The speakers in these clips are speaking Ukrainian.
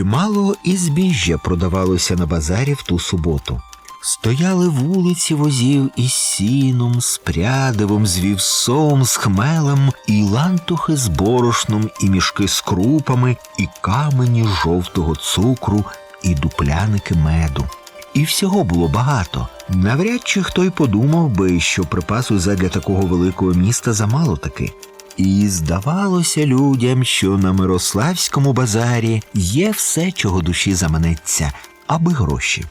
Чимало і збіжжя продавалося на базарі в ту суботу. Стояли вулиці возів із сіном, з прядивом, з вівсом, з хмелем, і лантухи з борошном, і мішки з крупами, і камені жовтого цукру, і дупляники меду. І всього було багато. Навряд чи хто й подумав би, що припасу задля такого великого міста замало таки. І здавалося людям, що на Мирославському базарі є все, чого душі заманеться, аби гроші.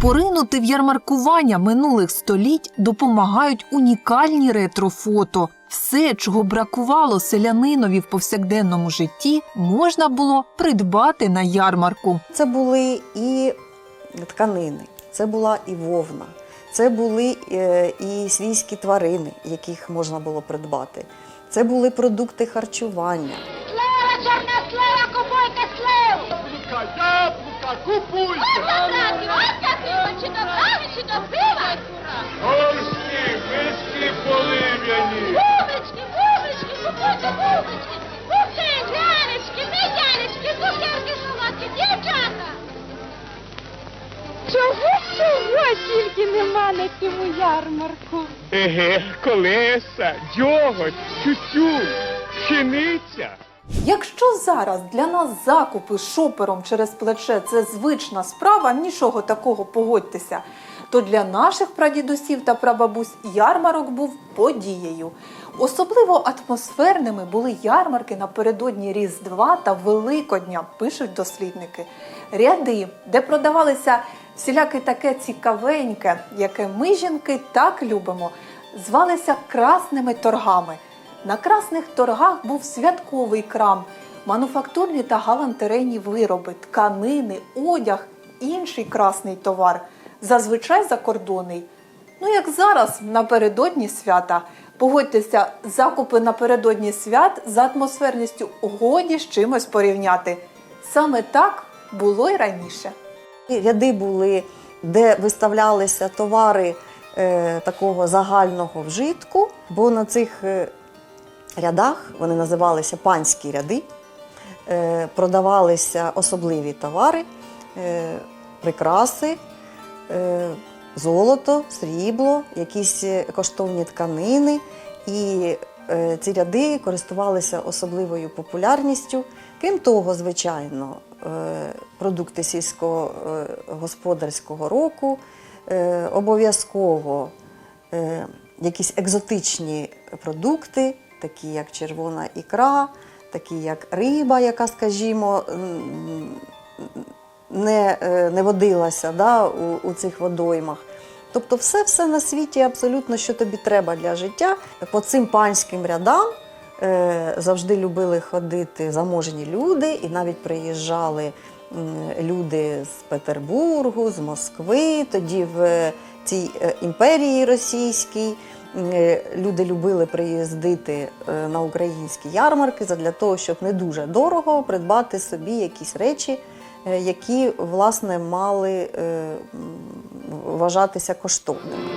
Поринути в ярмаркування минулих століть допомагають унікальні ретрофото. Все, чого бракувало селянинові в повсякденному житті, можна було придбати на ярмарку. Це були і тканини, це була і вовна, це були е, і свійські тварини, яких можна було придбати. Це були продукти харчування. Слева, чорна слева, купуйте сливу! Яблука, яблука, купуйте! Ось ось чи до кави, чи до пива! Горшки, миски полив'яні! Бубочки, бубочки! Бубки, лялечки, медянечки, цукерки солодкі, дівчата! Чого всього тільки нема на цьому ярмарку? Еге, колеса, дьоготь, тютюн, пшениця. Якщо зараз для нас закупи шопером через плече це звична справа, нічого такого погодьтеся, то для наших прадідусів та прабабусь ярмарок був подією. Особливо атмосферними були ярмарки напередодні Різдва та Великодня, пишуть дослідники. Ряди, де продавалися всіляке таке цікавеньке, яке ми, жінки, так любимо, звалися красними торгами. На красних торгах був святковий крам, мануфактурні та галантерейні вироби, тканини, одяг, інший красний товар, зазвичай закордонний. Ну, як зараз напередодні свята. Погодьтеся, закупи напередодні свят за атмосферністю годі з чимось порівняти. Саме так було й раніше. Ряди були, де виставлялися товари е, такого загального вжитку, бо на цих е, рядах вони називалися панські ряди, е, продавалися особливі товари, е, прикраси, е, золото, срібло, якісь е, коштовні тканини. І е, ці ряди користувалися особливою популярністю. Крім того, звичайно, е, продукти сільського е, господарського року, обов'язково якісь екзотичні продукти, такі як червона ікра, такі як риба, яка, скажімо, не, е, не водилася да, у, у цих водоймах. Тобто, все все на світі, абсолютно, що тобі треба для життя. По цим панським рядам е, завжди любили ходити заможні люди, і навіть приїжджали люди з Петербургу, з Москви. Тоді в цій е, імперії російській е, люди любили приїздити е, на українські ярмарки для того, щоб не дуже дорого придбати собі якісь речі, е, які власне мали е, вважатися коштовними.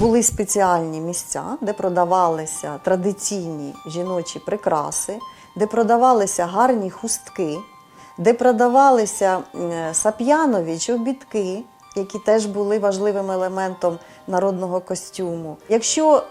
Були спеціальні місця, де продавалися традиційні жіночі прикраси, де продавалися гарні хустки, де продавалися е, сап'янові чобітки, які теж були важливим елементом народного костюму. Якщо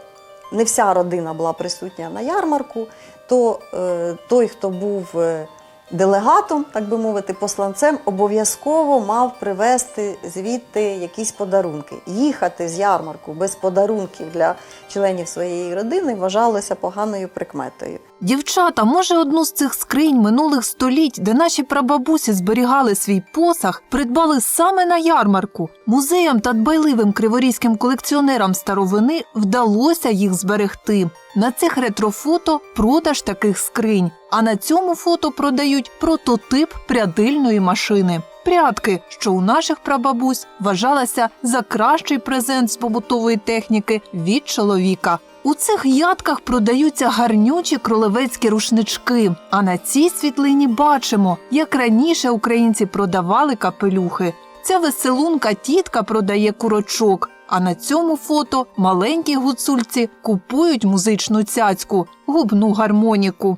не вся родина була присутня на ярмарку, то е, той, хто був е, делегатом, так би мовити, посланцем, обов'язково мав привезти звідти якісь подарунки. Їхати з ярмарку без подарунків для членів своєї родини вважалося поганою прикметою. Дівчата, може, одну з цих скринь минулих століть, де наші прабабусі зберігали свій посаг, придбали саме на ярмарку. Музеям та дбайливим криворізьким колекціонерам старовини вдалося їх зберегти. На цих ретрофото продаж таких скринь, а на цьому фото продають прототип прядильної машини. прядки, що у наших прабабусь вважалася за кращий презент з побутової техніки від чоловіка. У цих ядках продаються гарнючі кролевецькі рушнички. А на цій світлині бачимо, як раніше українці продавали капелюхи. Ця веселунка тітка продає курочок. А на цьому фото маленькі гуцульці купують музичну цяцьку, губну гармоніку.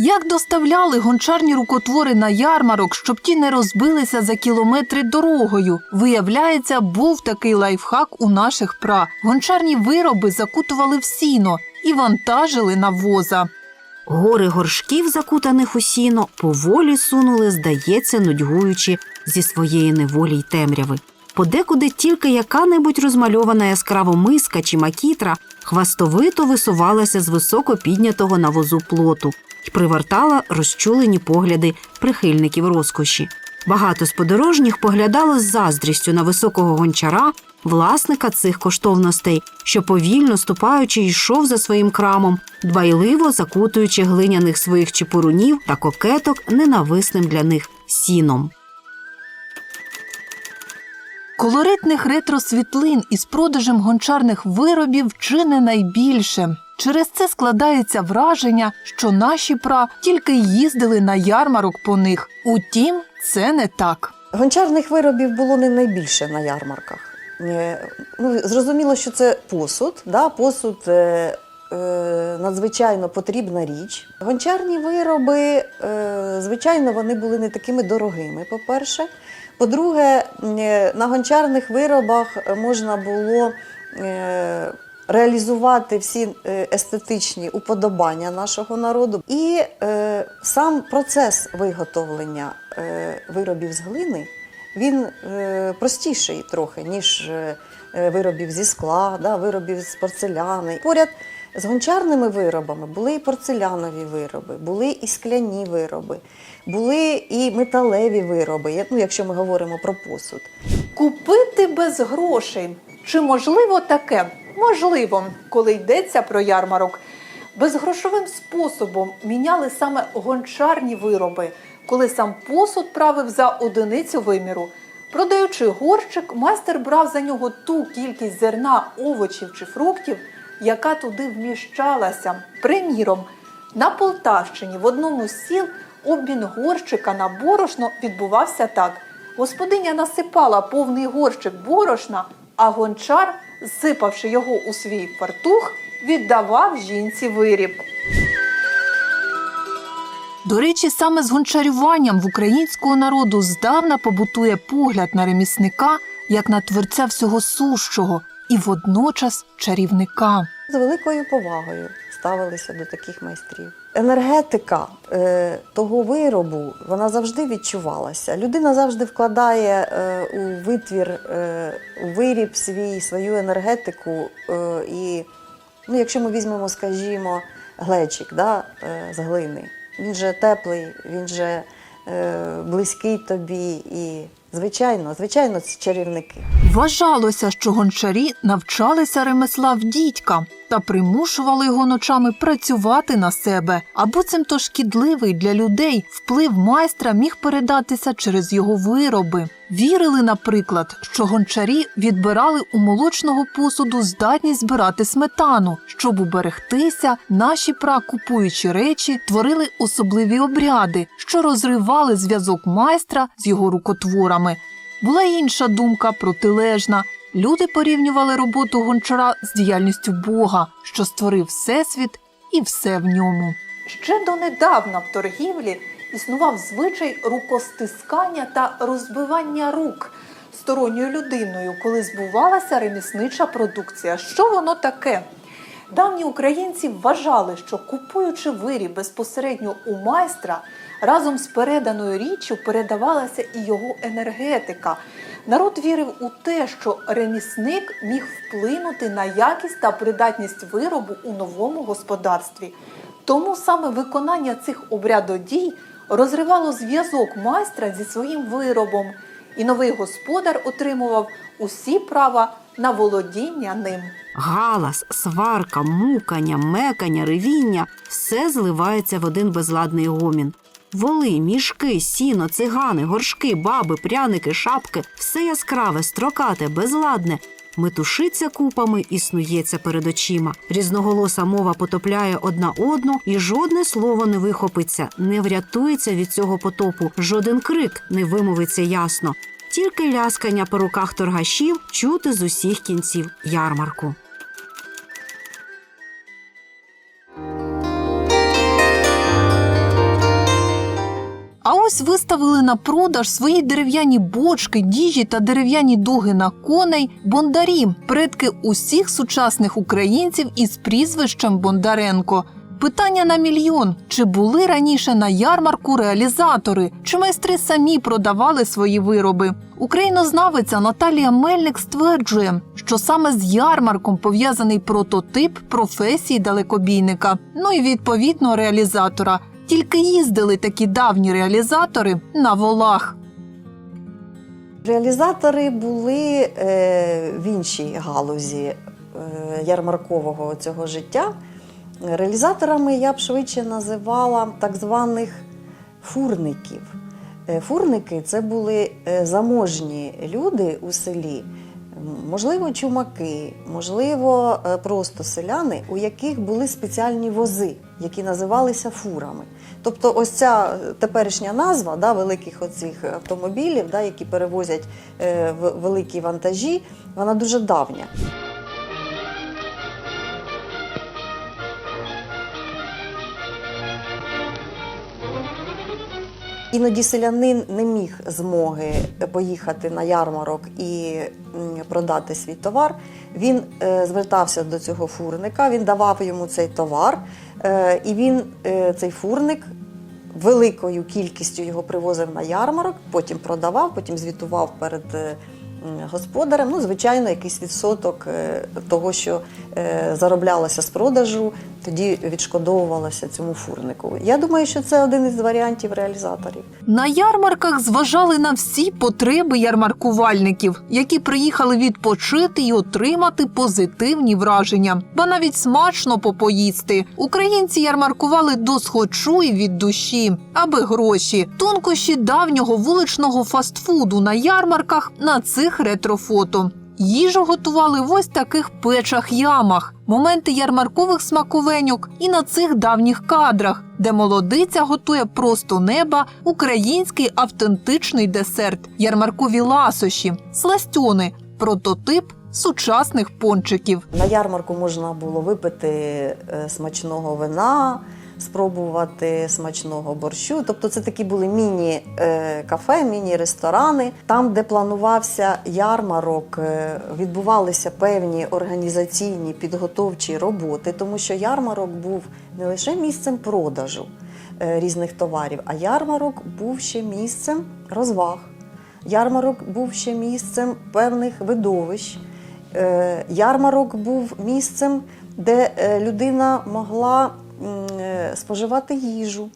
Як доставляли гончарні рукотвори на ярмарок, щоб ті не розбилися за кілометри дорогою? Виявляється, був такий лайфхак у наших пра. Гончарні вироби закутували в сіно і вантажили на воза. Гори горшків, закутаних у сіно, поволі сунули, здається, нудьгуючи зі своєї неволі й темряви. Подекуди тільки яка-небудь розмальована яскраво миска чи макітра хвастовито висувалася з високо піднятого на возу плоту привертала розчулені погляди прихильників розкоші. Багато з подорожніх поглядало з заздрістю на високого гончара, власника цих коштовностей, що повільно ступаючи йшов за своїм крамом, дбайливо закутуючи глиняних своїх чепурунів та кокеток ненависним для них сіном. Колоритних ретро-світлин із продажем гончарних виробів чи не найбільше. Через це складається враження, що наші пра тільки їздили на ярмарок по них. Утім, це не так. Гончарних виробів було не найбільше на ярмарках. Е, Ну, зрозуміло, що це посуд. Да? Посуд е, е, надзвичайно потрібна річ. Гончарні вироби, е, звичайно, вони були не такими дорогими, по-перше. По-друге, е, на гончарних виробах можна було е, реалізувати всі е, естетичні уподобання нашого народу. І е, сам процес виготовлення е, виробів з глини він е, простіший трохи, ніж е, е, виробів зі скла, да, виробів з порцеляни. Поряд з гончарними виробами були і порцелянові вироби, були і скляні вироби, були і металеві вироби, ну, якщо ми говоримо про посуд. Купити без грошей. Чи можливо таке? Можливо, коли йдеться про ярмарок. Безгрошовим способом міняли саме гончарні вироби, коли сам посуд правив за одиницю виміру. Продаючи горщик, майстер брав за нього ту кількість зерна, овочів чи фруктів, яка туди вміщалася. Приміром, на Полтавщині в одному з сіл обмін горщика на борошно відбувався так: господиня насипала повний горщик борошна, а гончар, зсипавши його у свій фартух, віддавав жінці виріб. До речі, саме з гончарюванням в українського народу здавна побутує погляд на ремісника як на творця всього сущого і водночас чарівника. З великою повагою ставилися до таких майстрів. Енергетика е, того виробу вона завжди відчувалася. Людина завжди вкладає е, у витвір, е, у виріб свій, свою енергетику. Е, і ну, якщо ми візьмемо, скажімо, глечик да, е, з глини, він же теплий, він же е, близький тобі. І, звичайно, звичайно, це чарівники. Вважалося, що гончарі навчалися ремесла в дідька та примушували його ночами працювати на себе. А буцімто шкідливий для людей вплив майстра міг передатися через його вироби. Вірили, наприклад, що гончарі відбирали у молочного посуду здатність збирати сметану, щоб уберегтися, наші пра, купуючи речі, творили особливі обряди, що розривали зв'язок майстра з його рукотворами. Була інша думка протилежна. Люди порівнювали роботу гончара з діяльністю Бога, що створив всесвіт і все в ньому. Ще донедавна в торгівлі існував звичай рукостискання та розбивання рук сторонньою людиною, коли збувалася реміснича продукція. Що воно таке? Давні українці вважали, що купуючи виріб безпосередньо у майстра, Разом з переданою річчю передавалася і його енергетика. Народ вірив у те, що ремісник міг вплинути на якість та придатність виробу у новому господарстві. Тому саме виконання цих обрядодій розривало зв'язок майстра зі своїм виробом, і новий господар отримував усі права на володіння ним. Галас, сварка, мукання, мекання, ревіння все зливається в один безладний гомін. Воли, мішки, сіно, цигани, горшки, баби, пряники, шапки все яскраве, строкате, безладне. Метушиться купами і снується перед очима. Різноголоса мова потопляє одна одну, і жодне слово не вихопиться, не врятується від цього потопу, жоден крик не вимовиться ясно. Тільки ляскання по руках торгашів чути з усіх кінців ярмарку. Ось виставили на продаж свої дерев'яні бочки, діжі та дерев'яні дуги на коней бондарі, предки усіх сучасних українців із прізвищем Бондаренко. Питання на мільйон: чи були раніше на ярмарку реалізатори, чи майстри самі продавали свої вироби? Українознавиця Наталія Мельник стверджує, що саме з ярмарком пов'язаний прототип професії далекобійника, ну і відповідно реалізатора. Тільки їздили такі давні реалізатори на волах. Реалізатори були е, в іншій галузі е, ярмаркового цього життя. Реалізаторами я б швидше називала так званих фурників. Е, Фурники це були е, заможні люди у селі, можливо, чумаки, можливо, е, просто селяни, у яких були спеціальні вози, які називалися фурами. Тобто, ось ця теперішня назва да, великих оцих автомобілів, да, які перевозять е, великі вантажі, вона дуже давня. Іноді селянин не міг змоги поїхати на ярмарок і продати свій товар. Він е, звертався до цього фурника, він давав йому цей товар, е, і він, е, цей фурник, великою кількістю його привозив на ярмарок, потім продавав, потім звітував перед господарем. Ну, звичайно, якийсь відсоток того, що зароблялося з продажу, тоді відшкодовувалося цьому фурнику. Я думаю, що це один із варіантів реалізаторів. На ярмарках зважали на всі потреби ярмаркувальників, які приїхали відпочити і отримати позитивні враження, ба навіть смачно попоїсти. Українці ярмаркували до схочу і від душі, аби гроші, тонкощі давнього вуличного фастфуду на ярмарках на цих ретрофото. Їжу готували в ось таких печах-ямах, моменти ярмаркових смаковеньок і на цих давніх кадрах, де молодиця готує просто неба український автентичний десерт, ярмаркові ласощі, сластьони, прототип сучасних пончиків. На ярмарку можна було випити е, смачного вина, спробувати смачного борщу. Тобто це такі були міні-кафе, міні-ресторани. Там, де планувався ярмарок, е, відбувалися певні організаційні підготовчі роботи, тому що ярмарок був не лише місцем продажу е, різних товарів, а ярмарок був ще місцем розваг. Ярмарок був ще місцем певних видовищ. Е, Ярмарок був місцем, де е, людина могла е, споживати їжу.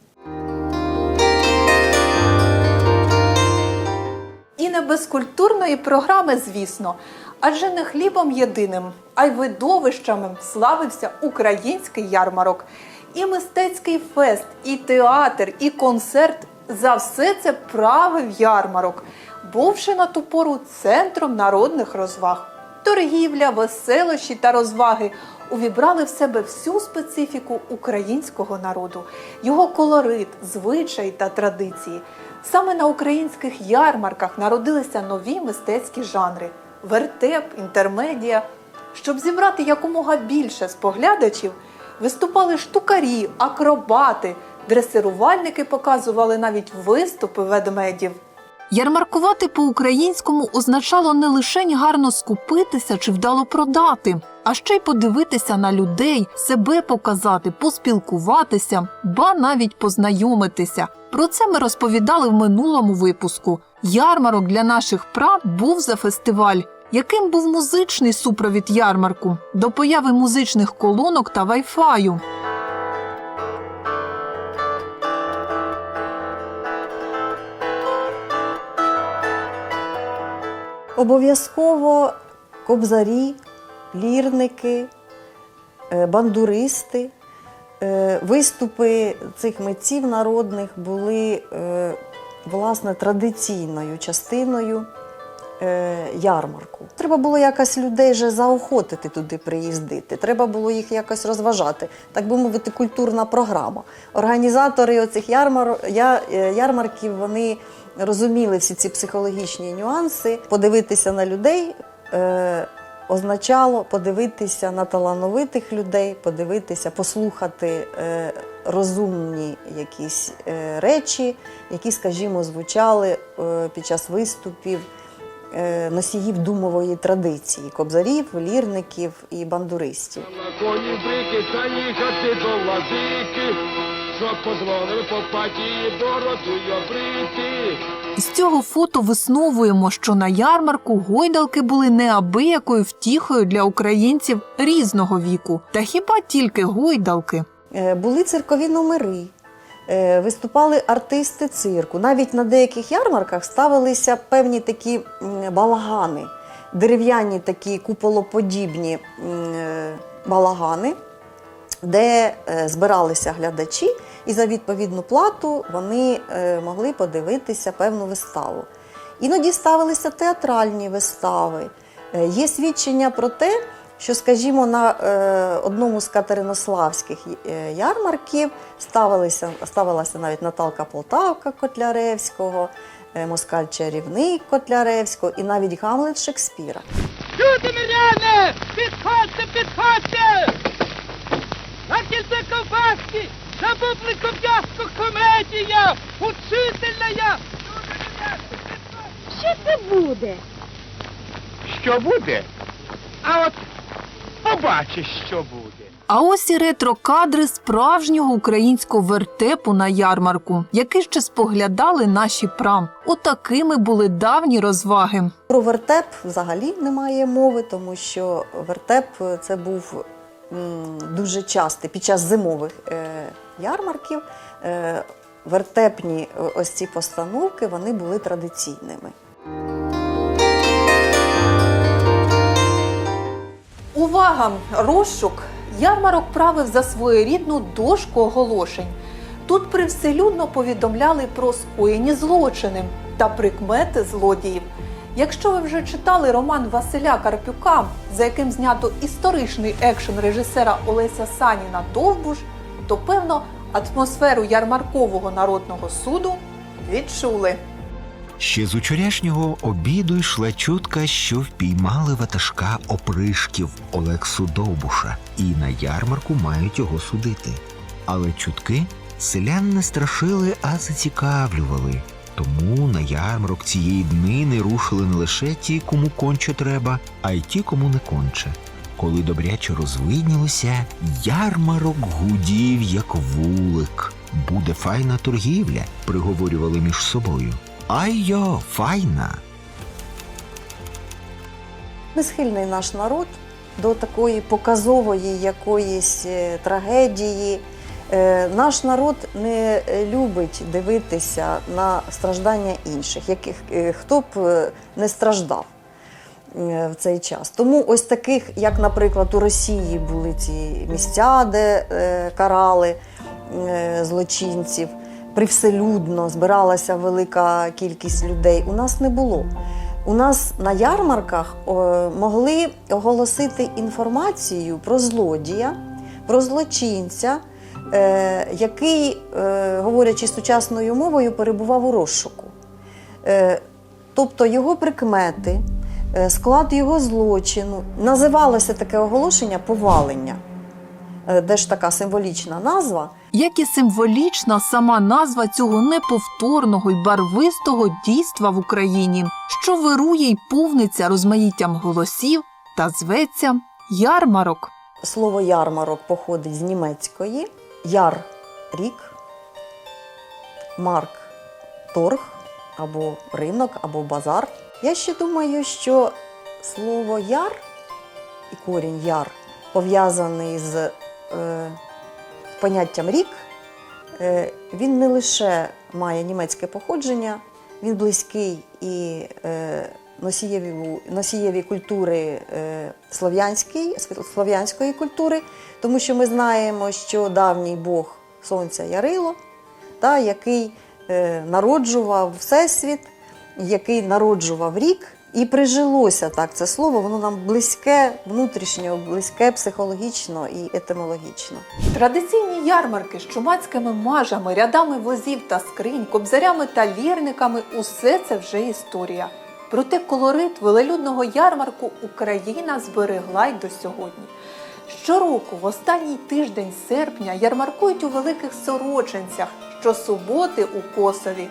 І не без культурної програми, звісно. Адже не хлібом єдиним, а й видовищами славився український ярмарок. І мистецький фест, і театр, і концерт за все це правив ярмарок, бувши на ту пору центром народних розваг. Торгівля, веселощі та розваги увібрали в себе всю специфіку українського народу, його колорит, звичаї та традиції. Саме на українських ярмарках народилися нові мистецькі жанри вертеп, інтермедія. Щоб зібрати якомога більше споглядачів, виступали штукарі, акробати, дресирувальники показували навіть виступи ведмедів. Ярмаркувати по-українському означало не лише гарно скупитися чи вдало продати, а ще й подивитися на людей, себе показати, поспілкуватися, ба навіть познайомитися. Про це ми розповідали в минулому випуску. Ярмарок для наших прав був за фестиваль. Яким був музичний супровід ярмарку до появи музичних колонок та вайфаю? Обов'язково кобзарі, лірники, е, бандуристи. Е, Виступи цих митців народних були е, власне традиційною частиною ярмарку. Треба було якось людей вже заохотити туди приїздити. Треба було їх якось розважати, так би мовити, культурна програма. Організатори оцих ярмар... ярмарків вони розуміли всі ці психологічні нюанси. Подивитися на людей. Означало подивитися на талановитих людей, подивитися, послухати е, розумні якісь е, речі, які, скажімо, звучали е, під час виступів носіїв думової традиції кобзарів, лірників і бандуристів. Коні брики та їхати до владики, щоб позволив попаті боротою обрити. З цього фото висновуємо, що на ярмарку гойдалки були неабиякою втіхою для українців різного віку. Та хіба тільки гойдалки? Е, Були циркові номери, е, виступали артисти цирку. Навіть на деяких ярмарках ставилися певні такі балагани, дерев'яні такі куполоподібні е, балагани, де збиралися глядачі, і за відповідну плату вони е, могли подивитися певну виставу. Іноді ставилися театральні вистави. Е, Є свідчення про те, що, скажімо, на е, одному з катеринославських ярмарків ставилися, ставилася навіть Наталка Полтавка Котляревського, Москаль Чарівник Котляревського і навіть Гамлет Шекспіра. Люди миряни, підходьте, підходьте! На кільце ковбаски, бублику комедія, учительна я! Що це буде? Що буде? А от побачиш, що буде. А ось і ретро-кадри справжнього українського вертепу на ярмарку, який ще споглядали наші прам. Отакими були давні розваги. Про вертеп взагалі немає мови, тому що вертеп е, це був м, дуже частий під час зимових е, ярмарків. Е, вертепні е, ось ці постановки вони були традиційними. Увага! Розшук! Ярмарок правив за своєрідну дошку оголошень. Тут привселюдно повідомляли про скоєні злочини та прикмети злодіїв. Якщо ви вже читали роман Василя Карпюка, за яким знято історичний екшен режисера Олеся Саніна Довбуш, то певно атмосферу ярмаркового народного суду відчули. Ще з учорашнього обіду йшла чутка, що впіймали ватажка опришків Олексу Довбуша, і на ярмарку мають його судити. Але чутки селян не страшили, а зацікавлювали. Тому на ярмарок цієї днини рушили не лише ті, кому конче треба, а й ті, кому не конче. Коли добряче розвиднілося, ярмарок гудів, як вулик. Буде файна торгівля, приговорювали між собою. Ай-йо, файна! Несхильний наш народ до такої показової якоїсь е, трагедії. Е, Наш народ не любить дивитися на страждання інших, яких е, хто б не страждав в цей час. Тому ось таких, як, наприклад, у Росії були ці місця, де е, карали е, злочинців, привселюдно збиралася велика кількість людей. У нас не було. У нас на ярмарках могли оголосити інформацію про злодія, про злочинця, е, який, е, говорячи сучасною мовою, перебував у розшуку. Е, тобто його прикмети, е, склад його злочину. Називалося таке оголошення повалення, Е, де ж така символічна назва. як і символічна сама назва цього неповторного й барвистого дійства в Україні, що вирує й повниться розмаїттям голосів та зветься ярмарок. Слово ярмарок походить з німецької яр рік, марк торг або ринок, або базар. Я ще думаю, що слово яр і корінь яр пов'язаний з е, поняттям рік. Е, він не лише має німецьке походження, він близький і е, носієві, носієві культури е, слов'янської, слов'янської культури, тому що ми знаємо, що давній Бог Сонця Ярило, та, який е, народжував Всесвіт, який народжував рік. І прижилося так це слово, воно нам близьке внутрішньо, близьке психологічно і етимологічно. Традиційні ярмарки з чумацькими мажами, рядами возів та скринь, кобзарями та лірниками усе це вже історія. Проте колорит велелюдного ярмарку Україна зберегла й до сьогодні. Щороку, в останній тиждень серпня, ярмаркують у великих сорочинцях, щосуботи у Косові.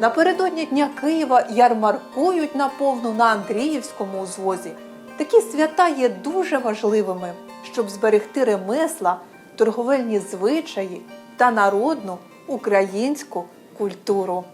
Напередодні Дня Києва ярмаркують наповну на Андріївському узвозі. Такі свята є дуже важливими, щоб зберегти ремесла, торговельні звичаї та народну українську культуру.